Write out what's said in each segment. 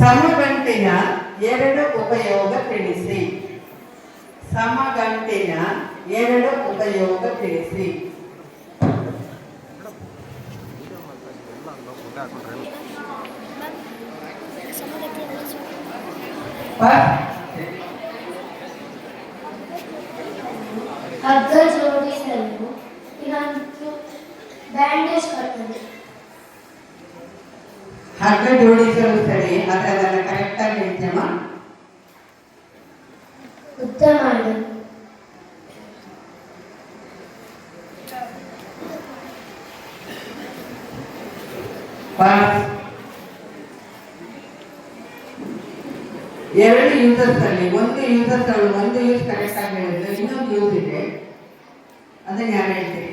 ಸಮಗಂಟಿನ ಎರಡು ಉಪಯೋಗ ತಿಳಿಸಿ. ಸಮಗಂಟಿನ ಎರಡು ಉಪಯೋಗ ತಿಳಿಸಿ. ಅರ್ಧ ಜೋಡಿಸಲು ಇನ್ನೊಂದು ಬ್ಯಾಂಡೇಜ್ ಕಟ್ಟಲು ಜೋಡಿಸಲು ಸರಿ. ಅದನ್ನ ಕರೆಕ್ಟಾಗಿ ಹೇಳ್ತೇವ ಉತ್ತಮ ಎರಡು ಯೂಸರ್ಸ್ ಅಲ್ಲಿ ಒಂದು ಯೂಸರ್ಸ್ ಒಂದು ಯೂಸ್ ಕರೆಕ್ಟ್ ಆಗಿ ಹೇಳಿದ್ರೆ ಇನ್ನೊಂದು ಯೂಸ್ ಇದೆ. ಅದನ್ನ ಯಾರು ಹೇಳ್ತೀರಿ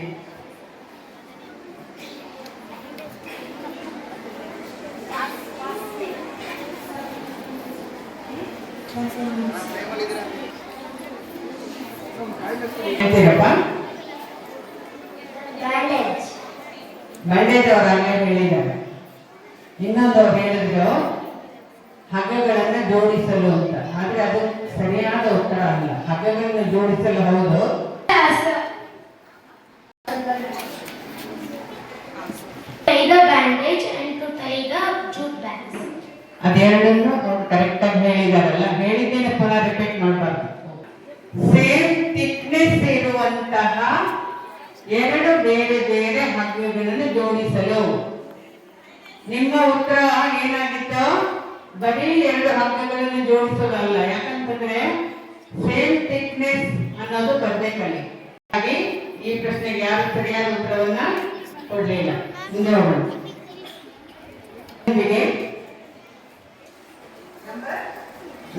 ಹೇಳ್ತೀರಪ್ಪ ಬ್ಯಾಂಡೇಜ್ ಬ್ಯಾಂಡೇಜ್ ಅವರು ಹಾಗೆ ಹೇಳಿದ್ದಾರೆ. ಇನ್ನೊಂದು ಅವ್ರು ಹೇಳಿದ್ರು ಹಗ್ಗಗಳನ್ನು ಜೋಡಿಸಲು ಅಂತ. ಆದರೆ ಅದು ಸರಿಯಾದ ಉತ್ತರ ಅಲ್ಲ. ಹಗ್ಗಗಳನ್ನು ಜೋಡಿಸಲು ಹೌದು. ಅದೆರಡನ್ನು ಅವ್ರು ಕರೆಕ್ಟ್ ಆಗಿ ಹೇಳಿದಾರಲ್ಲ. ಹೇಳಿದ್ದೇನೆ ಪುನಃ ರಿಪೀಟ್ ಮಾಡಬಾರ್ದು. ಸೇಮ್ ಥಿಕ್ನೆಸ್ ಇರುವಂತಹ ಎರಡು ಬೇರೆ ಬೇರೆ ಹಗ್ಗಗಳನ್ನು ಜೋಡಿಸಲು. ನಿಮ್ಮ ಉತ್ತರ ಏನಾಗಿತ್ತು? ಬರೀ ಎರಡು ಹಗ್ಗಗಳನ್ನು ಜೋಡಿಸೋದಲ್ಲ, ಯಾಕಂತಂದ್ರೆ ಸೇಮ್ ಥಿಕ್ನೆಸ್ ಅನ್ನೋದು ಬದನೆಕಾಯಿ ಹಾಗೆ ಈ ಪ್ರಶ್ನೆಗೆ ಯಾರು ಸರಿಯಾದ ಉತ್ತರವನ್ನ ಕೊಡ್ಲಿಲ್ಲ. ಮುಂದೆ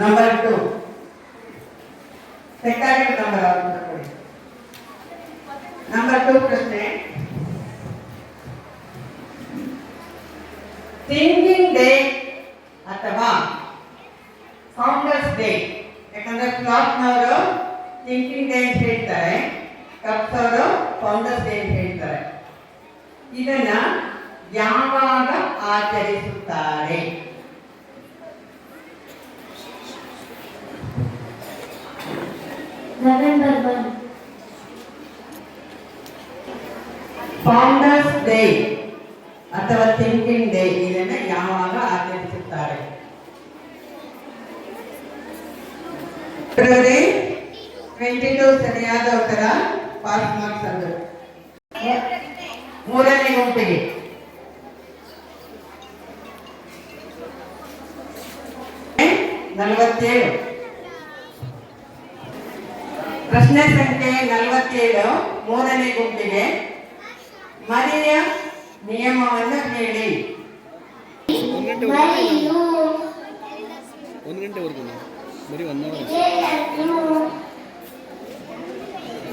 ನಂಬರ್ ಟು ಸೆಕೆಂಡ್ ನಂಬರ್ ಕೊಡಿ ನಂಬರ್ ಟು ಪ್ರಶ್ನೆ. ಥಿಂಕಿಂಗ್ ಡೇ ಅಥವಾ ಫೌಂಡರ್ಸ್ ಡೇ ಯಾಕಂದ್ರೆ ಕ್ಲಾತ್ನವರು ಥಿಂಕಿಂಗ್ ಡೇ ಅಂತ ಹೇಳ್ತಾರೆ ಕಪ್ಸ್ ಅವರು ಫೌಂಡರ್ಸ್ ಡೇ ಅಂತ ಹೇಳ್ತಾರೆ. ಇದನ್ನ ಯಾವಾಗ ಆಚರಿಸುತ್ತಾರೆ? November ಫೌಂಡರ್ಸ್ ಡೇ ಅಥವಾ ಥಿಂಕಿಂಗ್ ಡೇ ಇದನ್ನು ಯಾವಾಗ ಆಚರಿಸುತ್ತಾರೆ? ಟ್ವೆಂಟಿ ಟು ಸರಿಯಾದ ಉತ್ತರ ಪಾಸ್ ಮಾರ್ಕ್ಸ್ ಅದು. ಮೂರನೇ ಗುಂಪಿಗೆ. ನಲವತ್ತೇಳು. ಪ್ರಶ್ನೆ ಸಂಖ್ಯೆ ನಲವತ್ತೇಳು, ಮೂರನೇ ಗುಂಪಿಗೆ. ಮರಿಯ ನಿಯಮವನ್ನು ಹೇಳಿ. ಮರಿಯು ಒಂದು ಗಂಟೆವರೆಗೂ ಬರೀ ಒನ್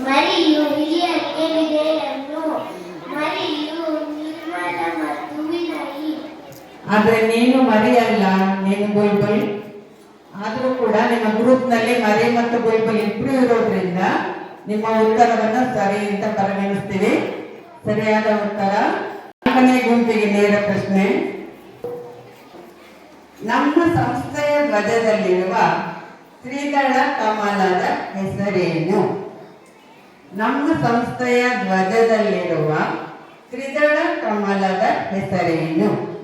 ಮರಿಯು ಹಿರಿಯಕ್ಕೆ ವಿಜಯನ್ನು ಮರಿಯು ನಿರ್ಮಲ ಮತ್ತು ವಿನಯಿ ಆದ್ರೆ ನೀನು ಮರಿಯಲ್ಲ ನೀನು ಬೈಬಲ್ ಆದರೂ ಕೂಡ ನಿಮ್ಮ ಗ್ರೂಪ್ನಲ್ಲಿ ಮರಿ ಮತ್ತು ಬೈಬಲ್ ಇಬ್ಬರು ಇರೋದ್ರಿಂದ ನಿಮ್ಮ ಉತ್ತರವನ್ನು ಸರಿ ಅಂತ ಪರಿಗಣಿಸ್ತೀವಿ. ಸರಿಯಾದ ಉತ್ತರ. ನಾಲ್ಕನೇ ಗುಂಪಿಗೆ ನೇರ ಪ್ರಶ್ನೆ. ನಮ್ಮ ಸಂಸ್ಥೆಯ ಧ್ವಜದಲ್ಲಿರುವ ತ್ರಿದಳ ಕಮಲದ ಹೆಸರೇನು? ನಮ್ಮ ಸಂಸ್ಥೆಯ ಧ್ವಜದಲ್ಲಿರುವ ತ್ರಿದಳ ಕಮಲದ ಹೆಸರೇನು?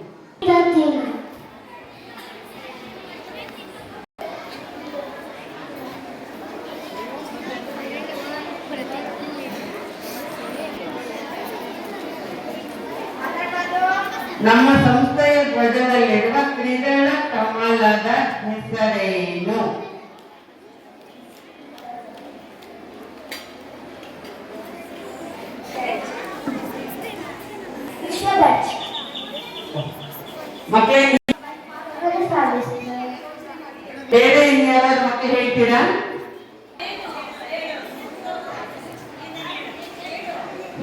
ನಮ್ಮ ಸಂಸ್ಥೆಯ ಧ್ವಜದಲ್ಲಿರುವ ತ್ರಿದಳ ಕಮಲದ ಹೆಸರೇನು? ಬೇರೆ ಇನ್ಯಾರು ಮಕ್ಕಳು ಹೇಳ್ತೀರಾ?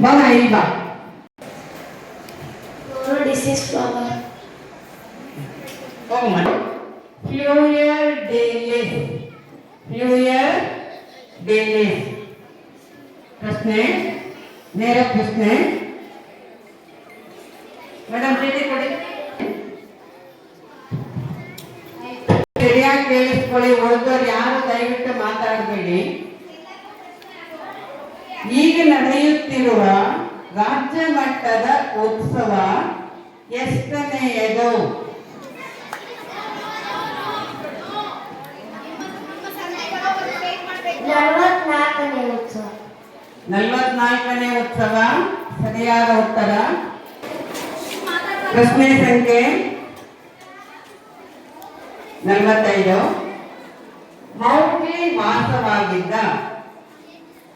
ಬಾ ಇಲ್ಲಿ ಡಿಸೀಸ್ ಫ್ಲವರ್ ಹೋಗು Fluyer ಡೇಲಿಸ್ ಫ್ಲೂಯರ್ ಡೇಲಿಸ್ ಪ್ರಶ್ನೆ ನೇರ ಪ್ರಶ್ನೆ ಮೇಡಮ್ ರೀತಿ ಕೊಡಿ ಸರಿಯಾಗಿ ಕೇಳಿಸ್ಕೊಳ್ಳಿ ಉಳಿದವ್ರು ಯಾರು ದಯವಿಟ್ಟು ಮಾತಾಡಬೇಡಿ. ಈಗ ನಡೆಯುತ್ತಿರುವ ರಾಜ್ಯ ಮಟ್ಟದ ಉತ್ಸವ ಎಷ್ಟನೆಯದು ನಲವತ್ನಾಲ್ಕನೇ ಉತ್ಸವ. ಸರಿಯಾದ ಉತ್ತರ. ಪ್ರಶ್ನೆ ಸಂಖ್ಯೆ ನಲವತ್ತೈದು. ಮೌಗ್ಲಿ ವಾಸವಾಗಿದ್ದ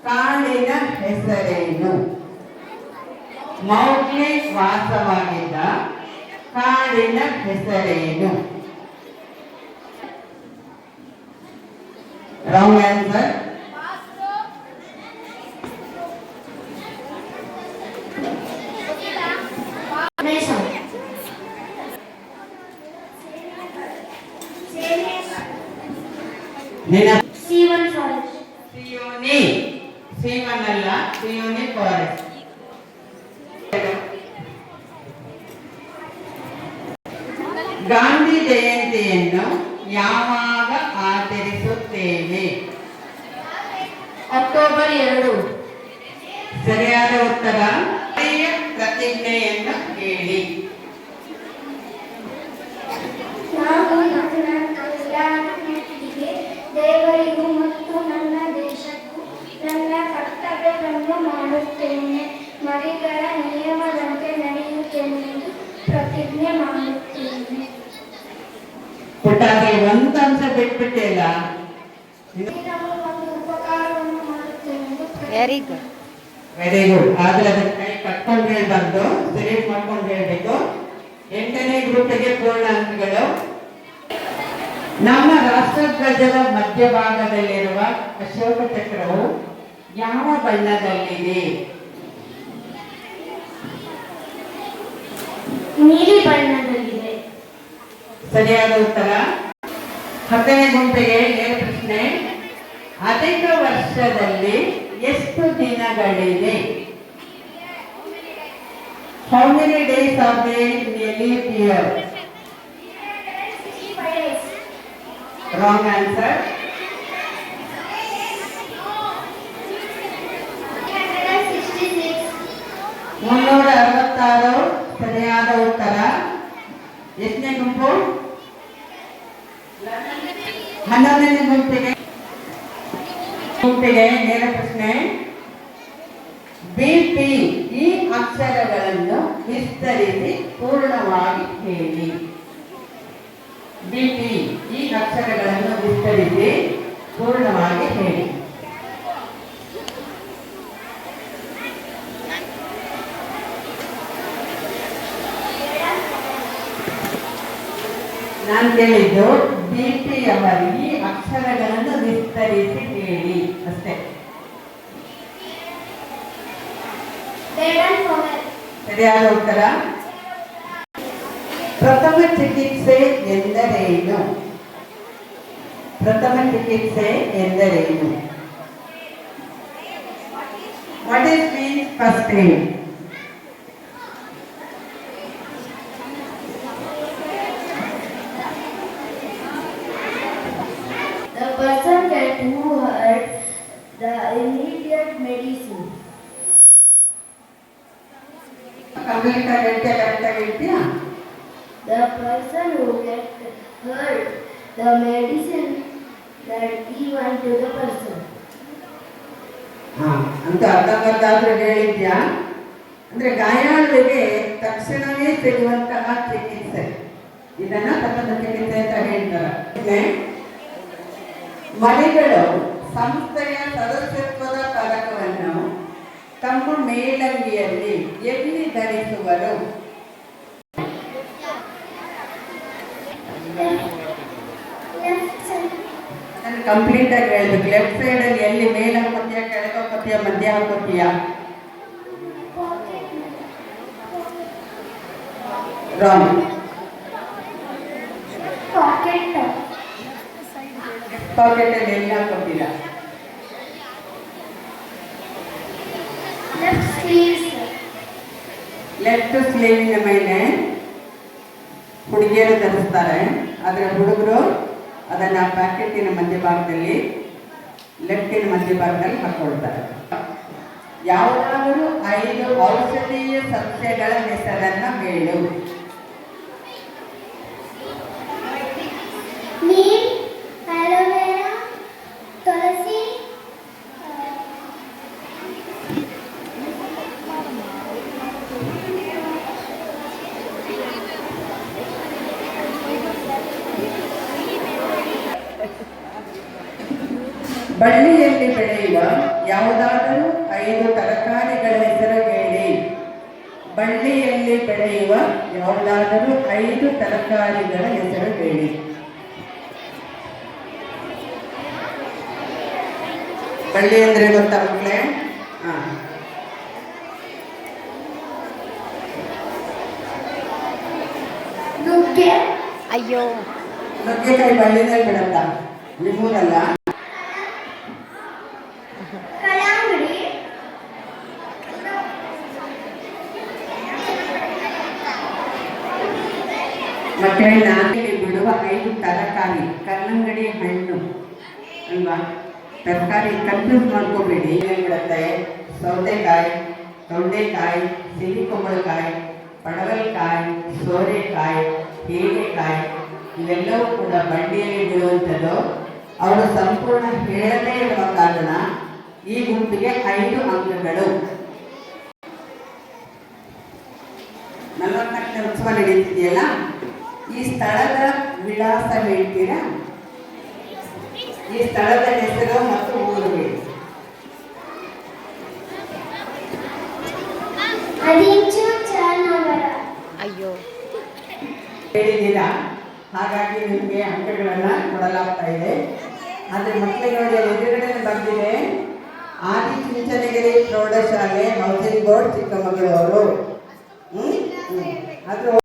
ಕಾಡಿನ ಹೆಸರೇನು? ಮೌಗ್ಲಿ ವಾಸವಾಗಿದ್ದ ಕಾಡಿನ ಹೆಸರೇನು? Wrong answer? ಮೇಸನ್ ನಿನ್ನ ಸೀವನ್ ಫಾರೆಸ್ಟ್ ಸಿಯೋನಿ ಸೀಮನ್ ಅಲ್ಲ ಸಿಯೋನಿ ಫಾರೆಸ್ಟ್ ಗಾಂಧಿ ಜಯಂತಿಯನ್ನು ಯಾವಾಗ ಆಚರಿಸುತ್ತೇವೆ ಅಕ್ಟೋಬರ್ ಎರಡು. ಸರಿಯಾದ ಉತ್ತರ. ಪ್ರತಿಜ್ಞೆಯನ್ನು ಹೇಳಿ ಎಂದು ಪ್ರತಿಜ್ಞೆ ವೆರಿ ಗುಡ್ ವೆರಿ ಗುಡ್ ಆದ್ರೆ ಅದನ್ನ ಕೈ ಕಟ್ಕೊಂಡು ಹೇಳ್ಬಾರ್ದು. ಸೆಲೆಕ್ಟ್ ಮಾಡ್ಕೊಂಡು ಹೇಳ್ಬೇಕು. ಎಂಟನೇ ಗ್ರೂಪ್ಗೆ ಪೂರ್ಣ ಅಂಕಗಳು ನಮ್ಮ ರಾಷ್ಟ್ರಧ್ವಜದ ಮಧ್ಯಭಾಗದಲ್ಲಿರುವ ಅಶೋಕ ಚಕ್ರವು ಯಾವ ಬಣ್ಣದಲ್ಲಿದೆ? ನೀಲಿ ಬಣ್ಣದಲ್ಲಿದೆ. ಸರಿಯಾದ ಉತ್ತರ? ಹತ್ತನೇ ಗುಂಪಿಗೆ ಏನು ಪ್ರಶ್ನೆ. ಅಧಿಕ ವರ್ಷದಲ್ಲಿ ಎಷ್ಟು ದಿನಗಳಿವೆ? How many days of the leap year wrong answer ಮುನ್ನೂರ ಅರವತ್ತಾರು, ಸರಿಯಾದ ಉತ್ತರ. ಎಷ್ಟನೇ ಗುಂಪು? ಹನ್ನೊಂದನೇ ಗುಂಪಿಗೆ ಗುಂಪಿಗೆ ನೇರ ಪ್ರಶ್ನೆ ಬಿಪಿ ಈ ಅಕ್ಷರಗಳನ್ನು ವಿಸ್ತರಿಸಿ ಪೂರ್ಣವಾಗಿ ಹೇಳಿ. ಬಿಪಿ ಈ ಅಕ್ಷರಗಳನ್ನು ವಿಸ್ತರಿಸಿ ಪೂರ್ಣವಾಗಿ ಹೇಳಿ. ನಾನು ಕೇಳಿದ್ದು ಬಿಪಿ ಅವರಿಗೆ ಅಕ್ಷರಗಳನ್ನು ವಿಸ್ತರಿಸಿ ಹೇಳಿ ಅಷ್ಟೇ ಸರಿಯಾದ ಉತ್ತರ? ಪ್ರಥಮ ಚಿಕಿತ್ಸೆ ಎಂದರೇನು? ಪ್ರಥಮ ಚಿಕಿತ್ಸೆ ಎಂದರೇನು? What is means first aid The person that who heard the immediate medicine. ಆಗಿ ಹೇಳ್ತೀಯ ಕರೆಕ್ಟ್ ದ ಹೇಳ್ತೀಯಾ? The person who get heard the medicine that given to the person. ಹಾ ಅಂತ ಅರ್ಧಂಬರ್ಧ ಆದ್ರೆ ಹೇಳಿದ್ಯಾ? ಅಂದ್ರೆ ಗಾಯಾಳುವಿಗೆ ತಕ್ಷಣವೇ ಸಿಗುವಂತಹ ಚಿಕಿತ್ಸೆ. ಇದನ್ನ ಪ್ರಥಮ ಚಿಕಿತ್ಸೆ ಅಂತ ಹೇಳ್ತಾರೆ. ಮರಿಗಳು ಸಂಸ್ಥೆಯ ಸದಸ್ಯತ್ವದ ಪದಕವನ್ನು ತಮ್ಮ ಮೇಲಂಗಿಯಲ್ಲಿ ಎಲ್ಲಿ ಧರಿಸುವರು. ನಾನು ಕಂಪ್ಲೀಟ್ ಆಗಿ ಹೇಳ್ಬೇಕು. ಲೆಫ್ಟ್ ಸೈಡ್ ಅಲ್ಲಿ ಎಲ್ಲಿ ಮೇಲೆ ಹಾಕೋತೀಯ ಕೆಳಗೆ ಹಾಕೋತೀಯ ಮಧ್ಯ ಹಾಕೋತೀಯ? ರಾಂಗ್ ಪಾಕೆಟ್ ಅಲ್ಲಿ ಎಲ್ಲಿ ಹಾಕೋತೀರಾ? ಲೆಫ್ಟ್ ಸ್ಲೀವಿನ ಮೇಲೆ ಹುಡುಗಿಯರು ಧರಿಸ್ತಾರೆ. ಆದರೆ ಹುಡುಗರು ಅದನ್ನು ಪ್ಯಾಕೆಟಿನ ಮಧ್ಯಭಾಗದಲ್ಲಿ ಲೆಫ್ಟಿನ ಮಧ್ಯಭಾಗದಲ್ಲಿ ಹಾಕೊಳ್ತಾರೆ. ಯಾವುದಾದರೂ ಐದು ಔಷಧೀಯ ಸಸ್ಯಗಳ ಹೆಸರನ್ನು ಹೇಳು ನೀಮ್ ಆಲೋವೆರಾ ತುಳಸಿ ಬಳ್ಳಿಯಲ್ಲಿ ಬೆಳೆಯುವ ಯಾವುದಾದರೂ ಐದು ತರಕಾರಿಗಳ ಹೆಸರು ಹೇಳಿ ಬಳ್ಳಿಯಲ್ಲಿ ಬೆಳೆಯುವ ಯಾವುದಾದರೂ ಐದು ತರಕಾರಿಗಳ ಹೆಸರು ಹೇಳಿ. ಬಳ್ಳಿ ಅಂದ್ರೆ ಗೊತ್ತಾ ಮಕ್ಕಳೇ? ಹಾ. ಅಯ್ಯೋ. ನುಗ್ಗೆಕಾಯಿ ಬಳ್ಳಿನೇ ಬಿಡತ್ತ ನಿಮ್ಮೂರಲ್ಲ ಕಲ್ಲಂಗಡಿ ನಾಟಿಗೆ ಬಿಡುವ ಐದು ತರಕಾರಿ, ಕಲ್ಲಂಗಡಿ ಹಣ್ಣು, ಅಲ್ವಾ? ತರಕಾರಿ ಕನ್ಫ್ಯೂಸ್ ಮಾಡ್ಕೋಬೇಡಿ. ಬಿಡುತ್ತೆ ಸೌತೆಕಾಯಿ, ತೊಂಡೆಕಾಯಿ ಸಿಹಿಕೊಬ್ಬಳಕಾಯಿ ಪಡವಲಕಾಯಿ, ಸೋರೆಕಾಯಿ ಹೀರೆಕಾಯಿ ಇವೆಲ್ಲವೂ ಕೂಡ ಬಂಡಿಯಲ್ಲಿ ಬಿಡುವಂಥದ್ದು ಅವರು ಸಂಪೂರ್ಣ ಹೇಳದೇ ಇರುವ ಕಾರಣ ಈ ಗುಂಪಿಗೆ ಐದು ಅಂಕಗಳು. ನಲವತ್ತನೇ ಉತ್ಸವ ನಡೀತಿದೆಯಲ್ಲ? ಈ ಸ್ಥಳದ ವಿಳಾಸ ಹೇಳ್ತೀರಾ? ಈ ಸ್ಥಳದ ಹೆಸರು ಮತ್ತು ಊರು ಹೇಳಿ. ಅಯ್ಯೋ. ಹೇಳಿದ್ದೀರಾ? ಹಾಗಾಗಿ ನಿಮಗೆ ಅಂಕಗಳನ್ನು ಕೊಡಲಾಗ್ತಾ ಇದೆ. ಆದರೆ ಮಕ್ಕಳಿಗೆ ನೋಡಿ ಎದುರುಗಡೆ ಬಂದಿದೆ. ಆದಿ ಚಿಂಚನಗಿರಿ ಪ್ರೌಢಶಾಲೆ ಹೌಸಿಂಗ್ ಬೋರ್ಡ್ ಚಿಕ್ಕಮಗಳೂರು. ಹ್ಞೂ ಅದು